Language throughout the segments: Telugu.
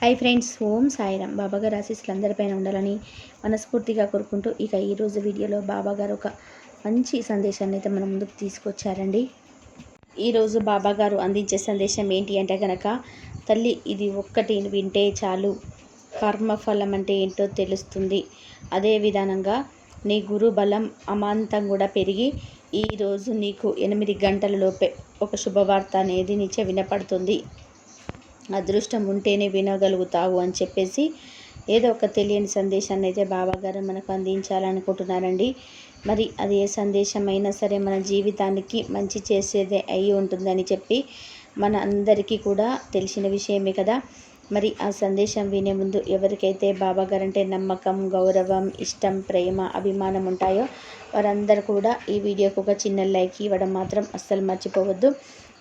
హై ఫ్రెండ్స్ ఓం సాయిరామ్. బాబాగారు ఆశీస్సులు అందరిపైన ఉండాలని మనస్ఫూర్తిగా కోరుకుంటూ ఇక ఈరోజు వీడియోలో బాబాగారు ఒక మంచి సందేశాన్ని అయితే మన ముందుకు తీసుకొచ్చారండి. ఈరోజు బాబాగారు అందించే సందేశం ఏంటి అంటే కనుక తల్లి ఇది ఒక్కటి వింటే చాలు కర్మఫలం అంటే ఏంటో తెలుస్తుంది. అదే విధానంగా నీ గురు బలం అమాంతం కూడా పెరిగి ఈరోజు నీకు ఎనిమిది గంటలలోపే ఒక శుభవార్త అనేది నీచే వినపడుతుంది. అదృష్టం ఉంటేనే వినగలుగుతావు అని చెప్పేసి ఏదో ఒక తెలియని సందేశాన్ని అయితే బాబాగారు మనకు అందించాలనుకుంటున్నారండి. మరి అది ఏ సందేశం అయినా సరే మన జీవితానికి మంచి చేసేదే అయి ఉంటుందని చెప్పి మన అందరికీ కూడా తెలిసిన విషయమే కదా. మరి ఆ సందేశం వినే ముందు ఎవరికైతే బాబాగారు అంటే నమ్మకం గౌరవం ఇష్టం ప్రేమ అభిమానం ఉంటాయో వారందరూ కూడా ఈ వీడియోకు ఒక చిన్న లైక్ ఇవ్వడం మాత్రం అస్సలు మర్చిపోవద్దు.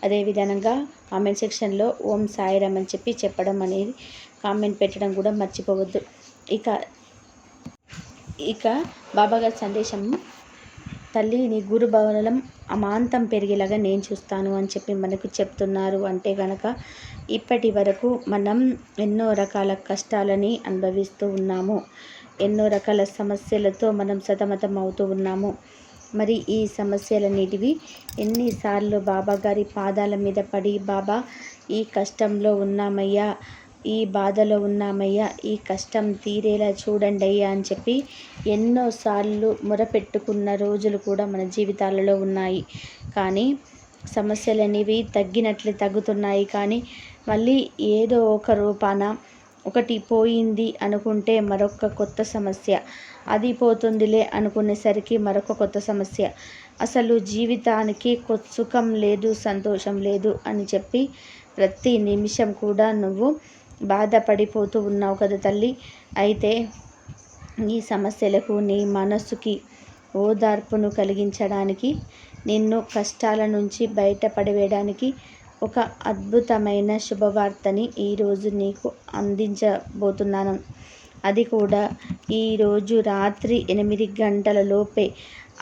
అదేవిధంగా కామెంట్ సెక్షన్లో ఓం సాయిరామ్ అని చెప్పి చెప్పడం అనేది కామెంట్ పెట్టడం కూడా మర్చిపోవద్దు. ఇక ఇక బాబాగారి సందేశం తల్లి నీ గురు భవనం అమాంతం పెరిగేలాగా నేను చూస్తాను అని చెప్పి మనకు చెప్తున్నారు. అంటే కనుక ఇప్పటి వరకు మనం ఎన్నో రకాల కష్టాలని అనుభవిస్తూ ఉన్నాము. ఎన్నో రకాల సమస్యలతో మనం సతమతం అవుతూ ఉన్నాము. మరి ఈ సమస్యలన్నిటివి ఎన్నిసార్లు బాబా గారి పాదాల మీద పడి బాబా ఈ కష్టంలో ఉన్నామయ్యా ఈ బాధలో ఉన్నామయ్యా ఈ కష్టం తీరేలా చూడండి అయ్యా అని చెప్పి ఎన్నోసార్లు మొరపెట్టుకున్న రోజులు కూడా మన జీవితాలలో ఉన్నాయి. కానీ సమస్యలు అనేవి తగ్గుతున్నాయి. కానీ మళ్ళీ ఏదో ఒక రూపాన ఒకటి పోయింది అనుకుంటే మరొక కొత్త సమస్య. అది పోతుందిలే అనుకునేసరికి మరొక కొత్త సమస్య. అసలు జీవితానికి సుఖం లేదు సంతోషం లేదు అని చెప్పి ప్రతి నిమిషం కూడా నువ్వు బాధపడిపోతూ ఉన్నావు కదా తల్లి. అయితే నీ సమస్యలకు నీ మనస్సుకి ఓదార్పును కలిగించడానికి నిన్ను కష్టాల నుంచి బయటపడవేయడానికి ఒక అద్భుతమైన శుభవార్తని ఈరోజు నీకు అందించబోతున్నాను. అది కూడా ఈరోజు రాత్రి ఎనిమిది గంటల లోపే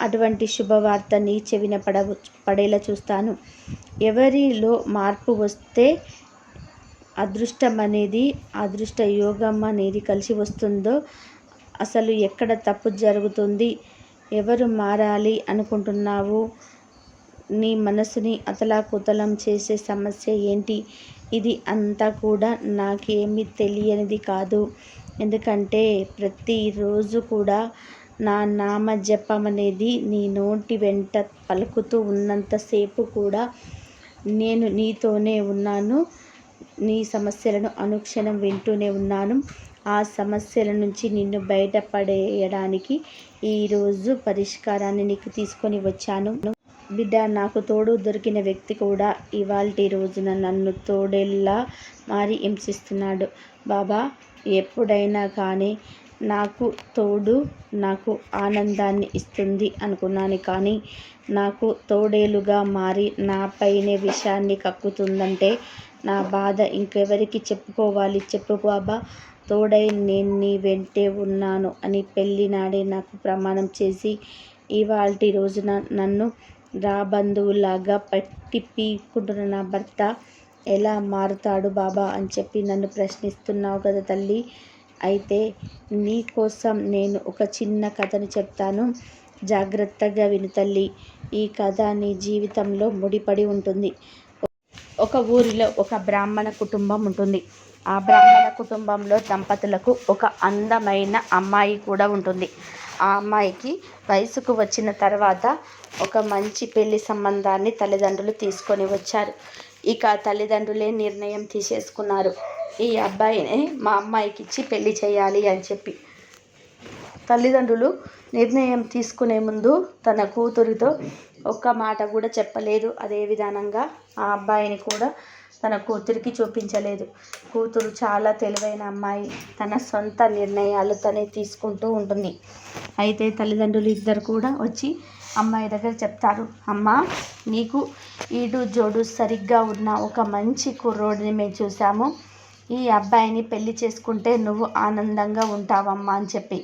అటువంటి శుభవార్త నీ చెవిన పడ పడేలా చూస్తాను. ఎవరిలో మార్పు వస్తే అదృష్టం అనేది అదృష్ట యోగం అనేది కలిసి వస్తుందో అసలు ఎక్కడ తప్పు జరుగుతుంది ఎవరు మారాలి అనుకుంటున్నావు నీ మనసుని అతలాకుతలం చేసే సమస్య ఏంటి? ఇది అంతా కూడా నాకేమీ తెలియనిది కాదు. ఎందుకంటే ప్రతిరోజు కూడా నా నామ జపం అనేది నీ నోటి వెంట పలుకుతూ ఉన్నంతసేపు కూడా నేను నీతోనే ఉన్నాను. నీ సమస్యలను అనుక్షణం వింటూనే ఉన్నాను. ఆ సమస్యల నుంచి నిన్ను బయటపడేయడానికి ఈరోజు పరిష్కారాన్ని నీకు తీసుకొని వచ్చాను. బిడ్డ నాకు తోడు దొరికిన వ్యక్తి కూడా ఇవాల్టి రోజున నన్ను తోడేలా మారి హింసిస్తున్నాడు. బాబా ఎప్పుడైనా కానీ నాకు తోడు నాకు ఆనందాన్ని ఇస్తుంది అనుకున్నాను కానీ నాకు తోడేలుగా మారి నాపైనే విషయాన్ని కక్కుతుందంటే నా బాధ ఇంకెవరికి చెప్పుకోవాలి? చెప్పు బాబా తోడై నేను నీ వెంటే ఉన్నాను అని పెళ్ళినాడే నాకు ప్రమాణం చేసి ఇవాల్టి రోజున నన్ను రాబంధువులాగా పట్టి పీక్కుంటున్న నా భర్త ఎలా మారుతాడు బాబా అని చెప్పి నన్ను ప్రశ్నిస్తున్నావు కదా తల్లి. అయితే నీ కోసం నేను ఒక చిన్న కథను చెప్తాను. జాగ్రత్తగా విను తల్లి. ఈ కథ నీ జీవితంలో ముడిపడి ఉంటుంది. ఒక ఊరిలో ఒక బ్రాహ్మణ కుటుంబం ఉంటుంది. ఆ బ్రాహ్మణ కుటుంబంలో దంపతులకు ఒక అందమైన అమ్మాయి కూడా ఉంటుంది. ఆ అమ్మాయికి వయసుకు వచ్చిన తర్వాత ఒక మంచి పెళ్ళి సంబంధాన్ని తల్లిదండ్రులు తీసుకొని వచ్చారు. ఇక తల్లిదండ్రులే నిర్ణయం తీసేసుకున్నారు. ఈ అబ్బాయిని మా అమ్మాయికి ఇచ్చి పెళ్ళి చేయాలి అని చెప్పి. తల్లిదండ్రులు నిర్ణయం తీసుకునే ముందు తన కూతురితో ఒక్క మాట కూడా చెప్పలేదు. అదే విధానంగా ఆ అబ్బాయిని కూడా తన కూతురికి చూపించలేదు. కూతురు చాలా తెలివైన అమ్మాయి. తన సొంత నిర్ణయాలు తనే తీసుకుంటూ ఉంటుంది. అయితే తల్లిదండ్రులు ఇద్దరు కూడా వచ్చి అమ్మాయి దగ్గర చెప్తారు అమ్మ నీకు ఈడు జోడు సరిగ్గా ఉన్న ఒక మంచి కుర్రోడిని మేము చూసాము ఈ అబ్బాయిని పెళ్ళి చేసుకుంటే నువ్వు ఆనందంగా ఉంటావమ్మా అని చెప్పి.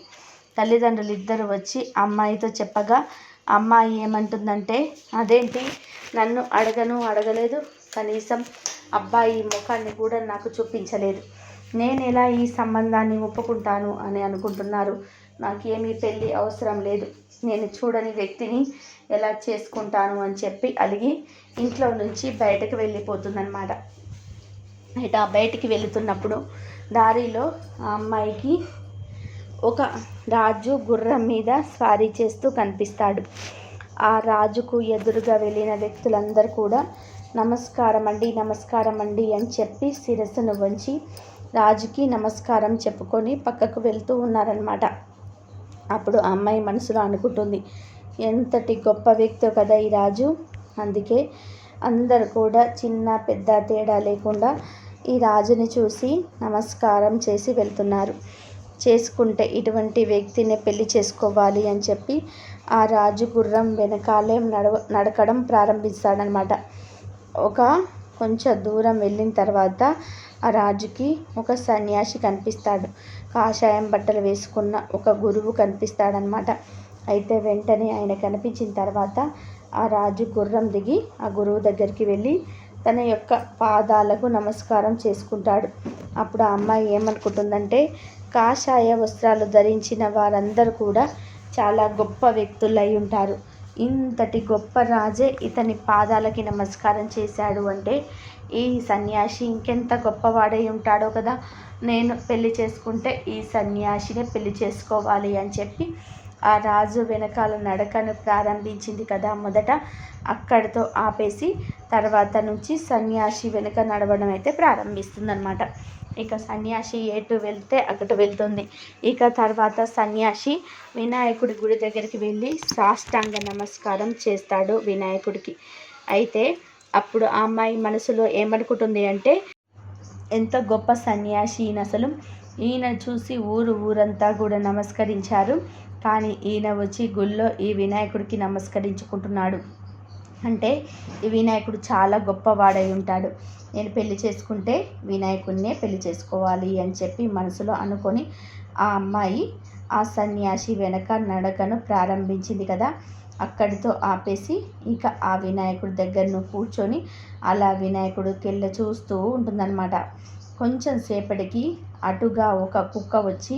తల్లిదండ్రులు ఇద్దరు వచ్చి అమ్మాయితో చెప్పగా అమ్మాయి ఏమంటుందంటే అదేంటి? నన్ను అడగను అడగలేదు. కనీసం అబ్బాయి ముఖాన్ని కూడా నాకు చూపించలేదు. నేను ఎలా ఈ సంబంధాన్ని ఒప్పుకుంటాను అని అనుకుంటున్నారు? నాకేమీ పెళ్ళి అవసరం లేదు. నేను చూడని వ్యక్తిని ఎలా చేసుకుంటాను అని చెప్పి అలిగి ఇంట్లో నుంచి బయటకు వెళ్ళిపోతుందన్నమాట. ఇట బయటికి వెళుతున్నప్పుడు దారిలో ఆ అమ్మాయికి ఒక రాజు గుర్రం మీద స్వారీ చేస్తూ కనిపిస్తాడు. ఆ రాజుకు ఎదురుగా వెళ్ళిన వ్యక్తులందరూ కూడా నమస్కారం అండి నమస్కారం అండి అని చెప్పి శిరస్సును వంచి రాజుకి నమస్కారం చెప్పుకొని పక్కకు వెళ్తూ ఉన్నారనమాట అప్పుడు ఆ అమ్మాయి మనసులో అనుకుంటుంది ఎంతటి గొప్ప వ్యక్తి కదా ఈ రాజు. అందుకే అందరు కూడా చిన్న పెద్ద తేడా లేకుండా ఈ రాజుని చూసి నమస్కారం చేసి వెళ్తున్నారు. చేసుకుంటే ఇటువంటి వ్యక్తిని పెళ్ళి చేసుకోవాలి అని చెప్పి ఆ రాజు గుర్రం వెనకాలే నడవ నడకడం ప్రారంభిస్తాడనమాట ఒక కొంచెం దూరం వెళ్ళిన తర్వాత ఆ రాజుకి ఒక సన్యాసి కనిపిస్తాడు. కాషాయం బట్టలు వేసుకున్న ఒక గురువు కనిపిస్తాడనమాట అయితే వెంటనే ఆయన కనిపించిన తర్వాత ఆ రాజు గుర్రం దిగి ఆ గురువు దగ్గరికి వెళ్ళి తన యొక్క పాదాలకు నమస్కారం చేసుకుంటాడు. అప్పుడు ఆ అమ్మాయి ఏమనుకుంటుందంటే కాషాయ వస్త్రాలు ధరించిన వారందరూ కూడా చాలా గొప్ప వ్యక్తులై ఉంటారు. ఇంతటి గొప్ప రాజే ఇతని పాదాలకి నమస్కారం చేశాడు అంటే ఈ సన్యాసి ఇంకెంత గొప్పవాడై ఉంటాడో కదా నేను పెళ్ళి చేసుకుంటే ఈ సన్యాసినే పెళ్ళి చేసుకోవాలి అని చెప్పి ఆ రాజు వెనకాల నడకను ప్రారంభించింది కదా మొదట. అక్కడితో ఆపేసి తర్వాత నుంచి సన్యాసి వెనుక నడవడం అయితే ప్రారంభిస్తుందన్నమాట. ఇక సన్యాసి ఎటు వెళ్తే అటు వెళ్తుంది. ఇక తర్వాత సన్యాసి వినాయకుడి గుడి దగ్గరికి వెళ్ళి సాష్టాంగ నమస్కారం చేస్తాడు వినాయకుడికి. అయితే అప్పుడు ఆ అమ్మాయి మనసులో ఏమనుకుంటుంది అంటే ఎంత గొప్ప సన్యాసి ఈయన అసలు. ఈయన చూసి ఊరు ఊరంతా కూడా నమస్కరించారు. కానీ ఈయన వచ్చి గుళ్ళో ఈ వినాయకుడికి నమస్కరించుకుంటున్నాడు. అంటే వినాయకుడు చాలా గొప్పవాడై ఉంటాడు. నేను పెళ్ళి చేసుకుంటే వినాయకుడినే పెళ్ళి చేసుకోవాలి అని చెప్పి మనసులో అనుకొని ఆ అమ్మాయి ఆ సన్యాసి వెనక నడకను ప్రారంభించింది కదా. అక్కడితో ఆపేసి ఇక ఆ వినాయకుడి దగ్గరను కూర్చొని అలా వినాయకుడు కెళ్ళ చూస్తూ ఉంటుందన్నమాట. కొంచెం సేపటికి అటుగా ఒక కుక్క వచ్చి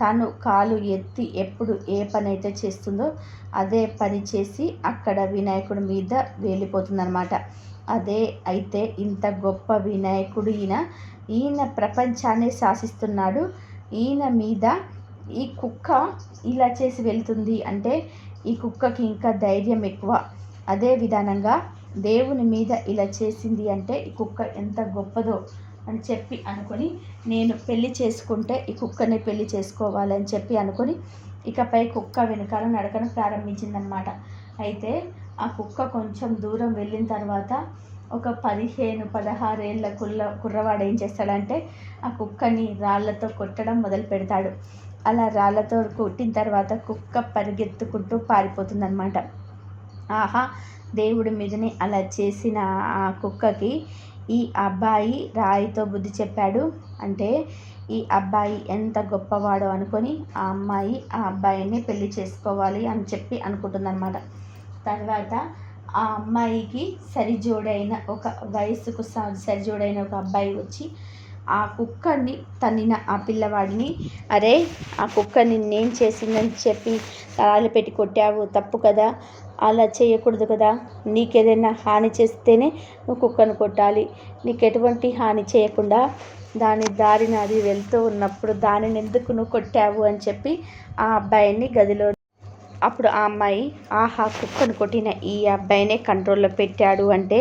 తను కాలు ఎత్తి ఎప్పుడు ఏ పని అయితే చేస్తుందో అదే పని చేసి అక్కడ వినాయకుడి మీద వెళ్ళిపోతుందనమాట అదే అయితే ఇంత గొప్ప వినాయకుడు ఈయన ఈయన ప్రపంచాన్ని శాసిస్తున్నాడు. ఈయన మీద ఈ కుక్క ఇలా చేసి వెళ్తుంది అంటే ఈ కుక్కకి ఇంకా ధైర్యం ఎక్కువ. అదే విధానంగా దేవుని మీద ఇలా చేసింది అంటే ఈ కుక్క ఎంత గొప్పదో అని చెప్పి అనుకొని నేను పెళ్ళి చేసుకుంటే ఈ కుక్కని పెళ్ళి చేసుకోవాలని చెప్పి అనుకొని ఇకపై కుక్క వెనకాల నడకను ప్రారంభించిందనమాట అయితే ఆ కుక్క కొంచెం దూరం వెళ్ళిన తర్వాత ఒక పదిహేను పదహారేళ్ళ కుల్ల కుర్రవాడు ఏం చేస్తాడంటే ఆ కుక్కని రాళ్ళతో కొట్టడం మొదలు పెడతాడు. అలా రాళ్ళతో కొట్టిన తర్వాత కుక్క పరిగెత్తుకుంటూ పారిపోతుందన్నమాట. ఆహా దేవుడి మీదనే అలా చేసిన ఆ కుక్కకి ఈ అబ్బాయి రాయితో బుద్ధి చెప్పాడు. అంటే ఈ అబ్బాయి ఎంత గొప్పవాడో అనుకొని ఆ అమ్మాయి ఆ అబ్బాయిని పెళ్ళి చేసుకోవాలి అని చెప్పి అనుకుంటుందన్నమాట. తర్వాత ఆ అమ్మాయికి సరిజోడైన ఒక వయసుకు సరిజోడైన ఒక అబ్బాయి వచ్చి ఆ కుక్కని తన్నిన ఆ పిల్లవాడిని అరే ఆ కుక్క నిన్నేం చేసిందని చెప్పి తరాలు పెట్టి కొట్టావు తప్పు కదా? అలా చేయకూడదు కదా? నీకేదైనా హాని చేస్తేనే నువ్వు కుక్కను కొట్టాలి. నీకు ఎటువంటి హాని చేయకుండా దాని దారిన అది వెళ్తూ ఉన్నప్పుడు దానిని ఎందుకు నువ్వు కొట్టావు? అని చెప్పి ఆ అబ్బాయిని గదిలో అప్పుడు ఆ అమ్మాయి ఆహా కుక్కను కొట్టిన ఈ అబ్బాయినే కంట్రోల్లో పెట్టాడు అంటే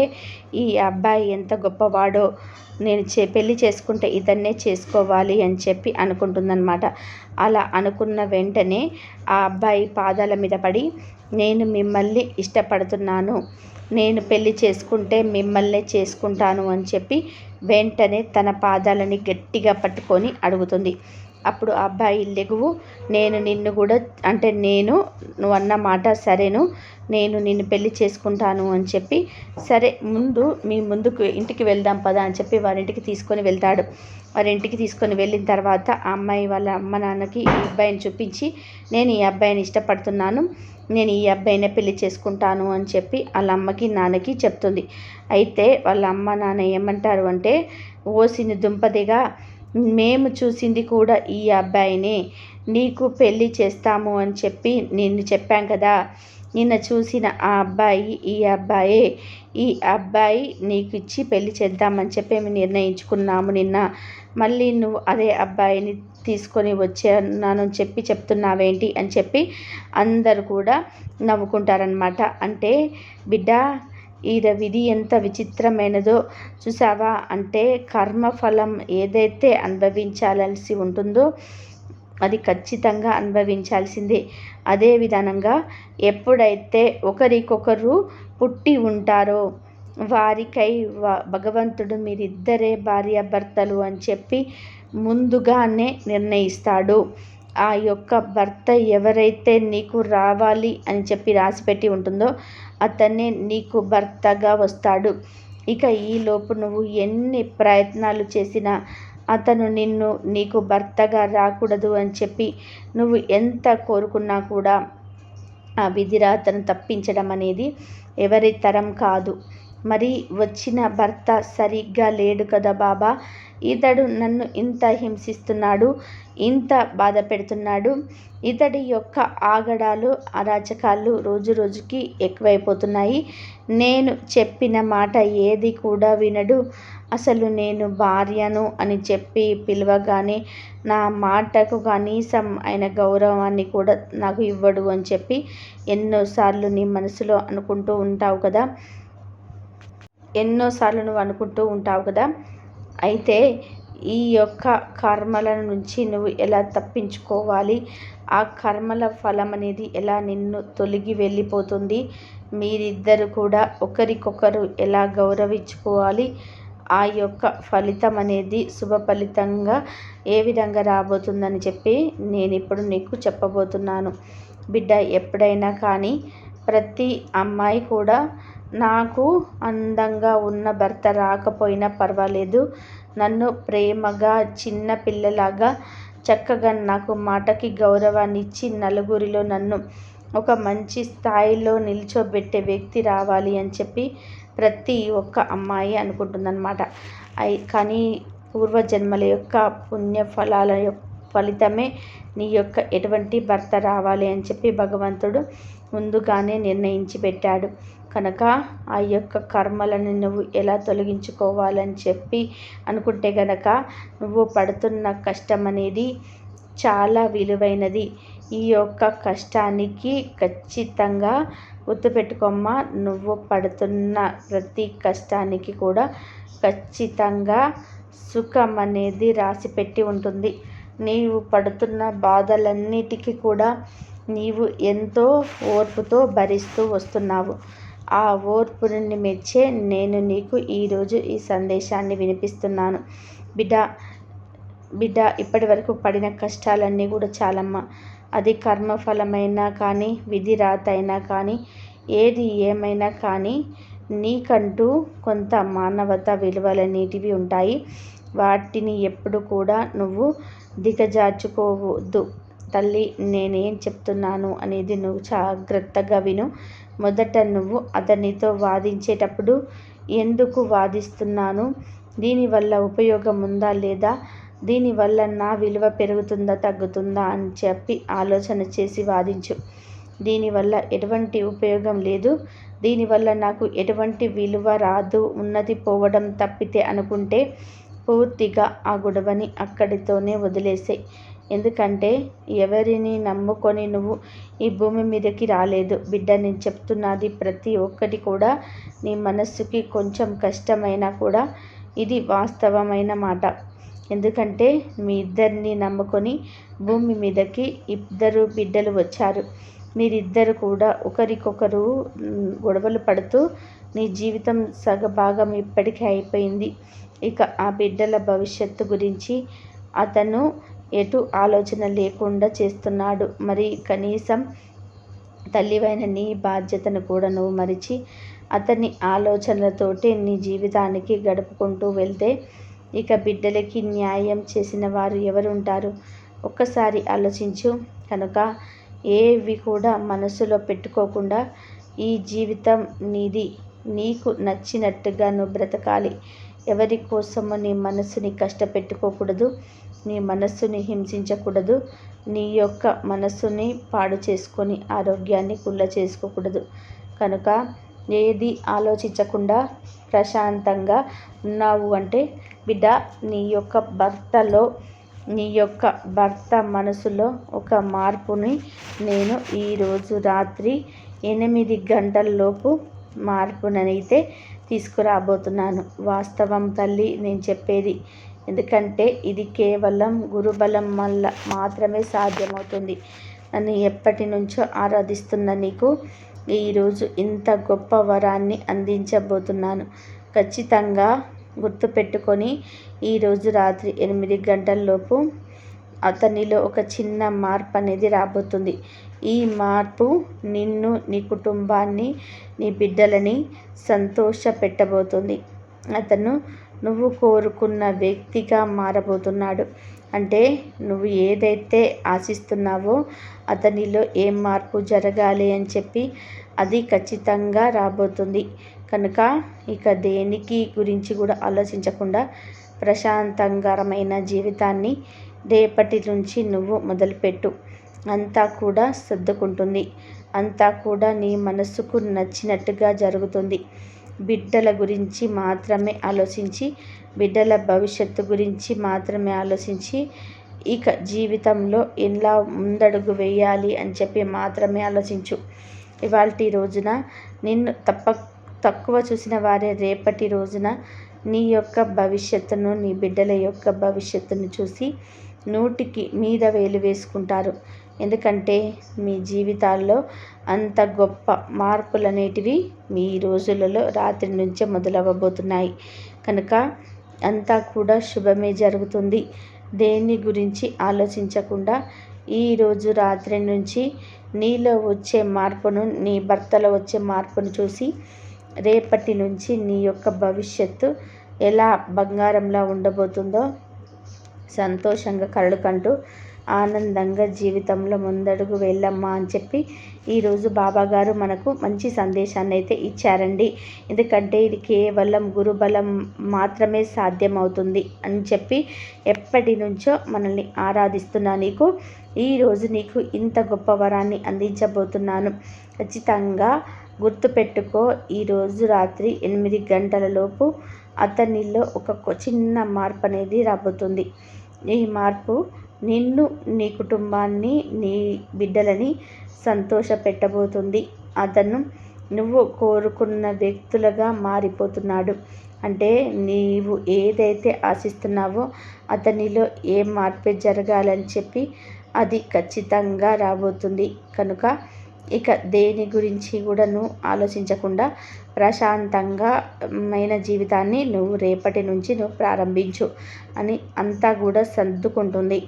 ఈ అబ్బాయి ఎంత గొప్పవాడో. నేను చే పెళ్ళి చేసుకుంటే ఇతన్నే చేసుకోవాలి అని చెప్పి అనుకుంటుందన్నమాట. అలా అనుకున్న వెంటనే ఆ అబ్బాయి పాదాల మీద పడి నేను మిమ్మల్ని ఇష్టపడుతున్నాను. నేను పెళ్ళి చేసుకుంటే మిమ్మల్నే చేసుకుంటాను అని చెప్పి వెంటనే తన పాదాలని గట్టిగా పట్టుకొని అడుగుతుంది. అప్పుడు ఆ అబ్బాయి లెగువు నేను నిన్ను కూడా అంటే నేను నువ్వు అన్న మాట సరేను నేను నిన్ను పెళ్ళి చేసుకుంటాను అని చెప్పి సరే ముందు మీ ముందుకు ఇంటికి వెళ్దాం పదా అని చెప్పి వారింటికి తీసుకొని వెళ్తాడు. వారింటికి తీసుకొని వెళ్ళిన తర్వాత ఆ అమ్మాయి వాళ్ళ అమ్మ నాన్నకి ఈ అబ్బాయిని చూపించి నేను ఈ అబ్బాయిని ఇష్టపడుతున్నాను నేను ఈ అబ్బాయినే పెళ్ళి చేసుకుంటాను అని చెప్పి వాళ్ళ అమ్మకి నాన్నకి చెప్తుంది. అయితే వాళ్ళ అమ్మ నాన్న ఏమంటారు అంటే ఓసిని దుంపదిగా మేము చూసింది కూడా ఈ అబ్బాయినే. నీకు పెళ్ళి చేస్తాము అని చెప్పి నిన్ను చెప్పాం కదా. నిన్న చూసిన ఆ అబ్బాయి ఈ అబ్బాయే. ఈ అబ్బాయి నీకు ఇచ్చి పెళ్ళి చేద్దామని చెప్పి మేము నిర్ణయించుకున్నాము నిన్న. మళ్ళీ నువ్వు అదే అబ్బాయిని తీసుకొని వచ్చాను చెప్పి చెప్తున్నావేంటి అని చెప్పి అందరు కూడా నవ్వుకుంటారనమాట అంటే బిడ్డ ఈడ విధి ఎంత విచిత్రమైనదో చూసావా అంటే కర్మఫలం ఏదైతే అనుభవించాల్సి ఉంటుందో అది ఖచ్చితంగా అనుభవించాల్సిందే. అదే విధానంగా ఎప్పుడైతే ఒకరికొకరు పుట్టి ఉంటారో వారికై భగవంతుడు మీరిద్దరే భార్యాభర్తలు అని చెప్పి ముందుగానే నిర్ణయిస్తాడు. ఆ యొక్క భర్త ఎవరైతే నీకు రావాలి అని చెప్పి రాసిపెట్టి ఉంటుందో అతనే నీకు భర్తగా వస్తాడు. ఇక ఈలోపు నువ్వు ఎన్ని ప్రయత్నాలు చేసినా అతను నిన్ను నీకు భర్తగా రాకూడదు అని చెప్పి నువ్వు ఎంత కోరుకున్నా కూడా ఆ విధిరాతను తప్పించడం అనేది ఎవరి తరం కాదు. మరి వచ్చిన భర్త సరిగ్గా లేడు కదా బాబా? ఇతడు నన్ను ఇంత హింసిస్తున్నాడు. ఇంత బాధ పెడుతున్నాడు. ఇతడి యొక్క ఆగడాలు అరాచకాలు రోజు రోజుకి ఎక్కువైపోతున్నాయి. నేను చెప్పిన మాట ఏది కూడా వినడు. అసలు నేను భార్యను అని చెప్పి పిలవగానే నా మాటకు కనీసం ఆయన గౌరవాన్ని కూడా నాకు ఇవ్వడు అని చెప్పి ఎన్నోసార్లు నీ మనసులో అనుకుంటూ ఉంటావు కదా. ఎన్నోసార్లు నువ్వు అనుకుంటూ ఉంటావు కదా. అయితే ఈ యొక్క కర్మల నుంచి నువ్వు ఎలా తప్పించుకోవాలి? ఆ కర్మల ఫలం అనేది ఎలా నిన్ను తొలగి వెళ్ళిపోతుంది? మీరిద్దరు కూడా ఒకరికొకరు ఎలా గౌరవించుకోవాలి? ఆ యొక్క ఫలితం అనేది శుభ ఫలితంగా ఏ విధంగా రాబోతుందని చెప్పి నేను ఇప్పుడు నీకు చెప్పబోతున్నాను. బిడ్డ ఎప్పుడైనా కానీ ప్రతి అమ్మాయి కూడా నాకు అందంగా ఉన్న భర్త రాకపోయినా పర్వాలేదు. నన్ను ప్రేమగా చిన్న పిల్లలాగా చక్కగా నాకు మాటకి గౌరవాన్ని ఇచ్చి నలుగురిలో నన్ను ఒక మంచి స్థాయిలో నిల్చోబెట్టే వ్యక్తి రావాలి అని చెప్పి ప్రతి ఒక్క అమ్మాయి అనుకుంటుందన్నమాట. అయి కానీ పూర్వజన్మల యొక్క పుణ్యఫలాల యొక్క ఫలితమే నీ యొక్క ఎటువంటి భర్త రావాలి అని చెప్పి భగవంతుడు ముందుగానే నిర్ణయించి పెట్టాడు. కనుక ఆ యొక్క కర్మలను నువ్వు ఎలా తొలగించుకోవాలని చెప్పి అనుకుంటే కనుక నువ్వు పడుతున్న కష్టం అనేది చాలా విలువైనది. ఈ యొక్క కష్టానికి ఖచ్చితంగా గుర్తుపెట్టుకోమ్మా నువ్వు పడుతున్న ప్రతి కష్టానికి కూడా ఖచ్చితంగా సుఖం అనేది రాసిపెట్టి ఉంటుంది. నీవు పడుతున్న బాధలన్నిటికీ కూడా నీవు ఎంతో ఓర్పుతో భరిస్తూ వస్తున్నావు. ఆ ఓర్పుని మెచ్చే నేను నీకు ఈరోజు ఈ సందేశాన్ని వినిపిస్తున్నాను. బిడ్డ బిడ్డ ఇప్పటి వరకు పడిన కష్టాలన్నీ కూడా చాలమ్మ. అది కర్మఫలమైనా కానీ విధి రాతైనా కానీ ఏది ఏమైనా కానీ నీకంటూ కొంత మానవత విలువలనేటివి ఉంటాయి. వాటిని ఎప్పుడు కూడా నువ్వు దిగజార్చుకోవద్దు. తల్లి నేనేం చెప్తున్నాను అనేది నువ్వు జాగ్రత్తగా విను. మొదట నువ్వు అతనితో వాదించేటప్పుడు ఎందుకు వాదిస్తున్నాను? దీనివల్ల ఉపయోగం ఉందా లేదా? దీనివల్ల నా విలువ పెరుగుతుందా తగ్గుతుందా అని చెప్పి ఆలోచన చేసి వాదించు. దీనివల్ల ఎటువంటి ఉపయోగం లేదు. దీనివల్ల నాకు ఎటువంటి విలువ రాదు. ఉన్నది పోవడం తప్పితే అనుకుంటే పూర్తిగా ఆ గొడవని అక్కడితోనే వదిలేసే. ఎందుకంటే ఎవరిని నమ్ముకొని నువ్వు ఈ భూమి మీదకి రాలేదు. బిడ్డ నేను చెప్తున్నది ప్రతి ఒక్కటి కూడా నీ మనస్సుకి కొంచెం కష్టమైనా కూడా ఇది వాస్తవమైన మాట. ఎందుకంటే మీ ఇద్దరిని నమ్ముకొని భూమి మీదకి ఇద్దరు బిడ్డలు వచ్చారు. మీరిద్దరు కూడా ఒకరికొకరు గొడవలు పడుతూ నీ జీవితం సగభాగం ఇప్పటికే అయిపోయింది. ఇక ఆ బిడ్డల భవిష్యత్తు గురించి అతను ఎటు ఆలోచన లేకుండా చేస్తున్నాడు. మరి కనీసం తల్లివైన నీ బాధ్యతను కూడా నువ్వు మరిచి అతని ఆలోచనలతోటి నీ జీవితానికి గడుపుకుంటూ వెళ్తే ఇక బిడ్డలకి న్యాయం చేసిన వారు ఎవరుంటారు? ఒక్కసారి ఆలోచించు కనుక. ఏవి కూడా మనసులో పెట్టుకోకుండా ఈ జీవితం నీది. నీకు నచ్చినట్టుగా నువ్వు బ్రతకాలి. ఎవరి కోసము నీ మనస్సుని కష్టపెట్టుకోకూడదు నీ మనస్సుని హింసించకూడదు నీ యొక్క మనస్సుని పాడు చేసుకొని ఆరోగ్యాన్ని కుళ్ళ చేసుకోకూడదు. కనుక ఏది ఆలోచించకుండా ప్రశాంతంగా ఉన్నావు అంటే బిడ్డ నీ యొక్క భర్తలో నీ యొక్క భర్త మనసులో ఒక మార్పుని నేను ఈరోజు రాత్రి ఎనిమిది గంటల్లోపు మార్పునైతే తీసుకురాబోతున్నాను. వాస్తవం తల్లి నేను చెప్పేది. ఎందుకంటే ఇది కేవలం గురుబలం వల్ల మాత్రమే సాధ్యమవుతుంది. నన్ను ఎప్పటి నుంచో ఆరాధిస్తున్న నీకు ఈరోజు ఇంత గొప్ప వరాన్ని అందించబోతున్నాను. ఖచ్చితంగా గుర్తుపెట్టుకొని ఈరోజు రాత్రి ఎనిమిది గంటల్లోపు అతనిలో ఒక చిన్న మార్పు అనేది రాబోతుంది. ఈ మార్పు నిన్ను నీ కుటుంబాన్ని నీ బిడ్డలని సంతోష పెట్టబోతుంది అతను నువ్వు కోరుకున్న వ్యక్తిగా మారబోతున్నాడు. అంటే నువ్వు ఏదైతే ఆశిస్తున్నావో అతనిలో ఏం మార్పు జరగాలి అని చెప్పి అది ఖచ్చితంగా రాబోతుంది. కనుక ఇక దేనికి గురించి కూడా ఆలోచించకుండా ప్రశాంతంగరమైన జీవితాన్ని రేపటి నుంచి నువ్వు మొదలుపెట్టు. అంతా కూడా సర్దుకుంటుంది. అంతా కూడా నీ మనసుకు నచ్చినట్టుగా జరుగుతుంది. బిడ్డల గురించి మాత్రమే ఆలోచించి బిడ్డల భవిష్యత్తు గురించి మాత్రమే ఆలోచించి ఇక జీవితంలో ఎలా ముందడుగు వేయాలి అని చెప్పి మాత్రమే ఆలోచించు. ఇవాళ రోజున నిన్ను తప్ప తక్కువ చూసిన వారే రేపటి రోజున నీ యొక్క భవిష్యత్తును నీ బిడ్డల యొక్క భవిష్యత్తును చూసి నూటికి మీద వేలు వేసుకుంటారు. ఎందుకంటే మీ జీవితాల్లో అంత గొప్ప మార్పులు అనేటివి మీ రోజులలో రాత్రి నుంచే మొదలవ్వబోతున్నాయి. కనుక అంతా కూడా శుభమే జరుగుతుంది. దేని గురించి ఆలోచించకుండా ఈరోజు రాత్రి నుంచి నీలో వచ్చే మార్పును నీ భర్తలో వచ్చే మార్పును చూసి రేపటి నుంచి నీ యొక్క భవిష్యత్తు ఎలా బంగారంలా ఉండబోతుందో సంతోషంగా కరడు కంటూ ఆనందంగా జీవితంలో ముందడుగు వెళ్ళమ్మా అని చెప్పి ఈరోజు బాబాగారు మనకు మంచి సందేశాన్ని అయితే ఇచ్చారండి. ఎందుకంటే ఇది కేవలం గురుబలం మాత్రమే సాధ్యమవుతుంది అని చెప్పి ఎప్పటి నుంచో మనల్ని ఆరాధిస్తున్నా నీకు. ఈరోజు నీకు ఇంత గొప్ప వరాన్ని అందించబోతున్నాను. ఖచ్చితంగా గుర్తుపెట్టుకో ఈరోజు రాత్రి ఎనిమిది గంటల లోపు అతనిలో ఒక చిన్న మార్పు అనేది రాబోతుంది. ఈ మార్పు నిన్ను నీ కుటుంబాన్ని నీ బిడ్డలని సంతోష పెట్టబోతుంది అతను నువ్వు కోరుకున్న వ్యక్తులుగా మారిపోతున్నాడు. అంటే నీవు ఏదైతే ఆశిస్తున్నావో అతనిలో ఏ మార్పు జరగాలని చెప్పి అది ఖచ్చితంగా రాబోతుంది. కనుక ఇక దేని గురించి కూడా నువ్వు ఆలోచించకుండా ప్రశాంతంగా మైన జీవితాన్ని నువ్వు రేపటి నుంచి నువ్వు ప్రారంభించు అని అంతా కూడా సర్దుకుంటుంది.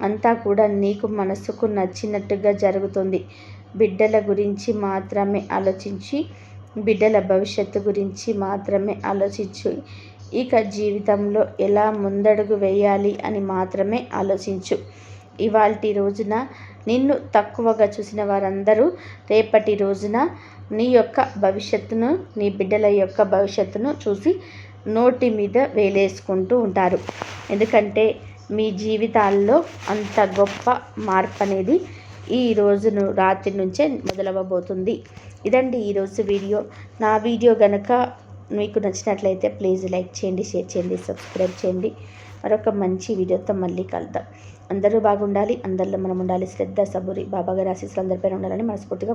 అంతా కూడా నీకు మనసుకు నచ్చినట్టుగా జరుగుతుంది. బిడ్డల గురించి మాత్రమే ఆలోచించి బిడ్డల భవిష్యత్తు గురించి మాత్రమే ఆలోచించు. ఇక జీవితంలో ఎలా ముందడుగు వేయాలి అని మాత్రమే ఆలోచించు. ఇవాల్టి రోజున నిన్ను తక్కువగా చూసిన వారందరూ రేపటి రోజున నీ యొక్క భవిష్యత్తును నీ బిడ్డల యొక్క భవిష్యత్తును చూసి నోటి మీద వేలేసుకుంటూ ఉంటారు. ఎందుకంటే మీ జీవితాల్లో అంత గొప్ప మార్పు అనేది ఈ రోజును రాత్రి నుంచే మొదలవ్వబోతుంది. ఇదండి ఈరోజు వీడియో. నా వీడియో కనుక మీకు నచ్చినట్లయితే ప్లీజ్ లైక్ చేయండి షేర్ చేయండి సబ్స్క్రైబ్ చేయండి. మరొక మంచి వీడియోతో మళ్ళీ కలుద్దాం. అందరూ బాగుండాలి అందరిలో మనం ఉండాలి శ్రద్ధ సబురి బాబాగారి ఆశీస్సులు అందరిపైన ఉండాలని మనస్ఫూర్తిగా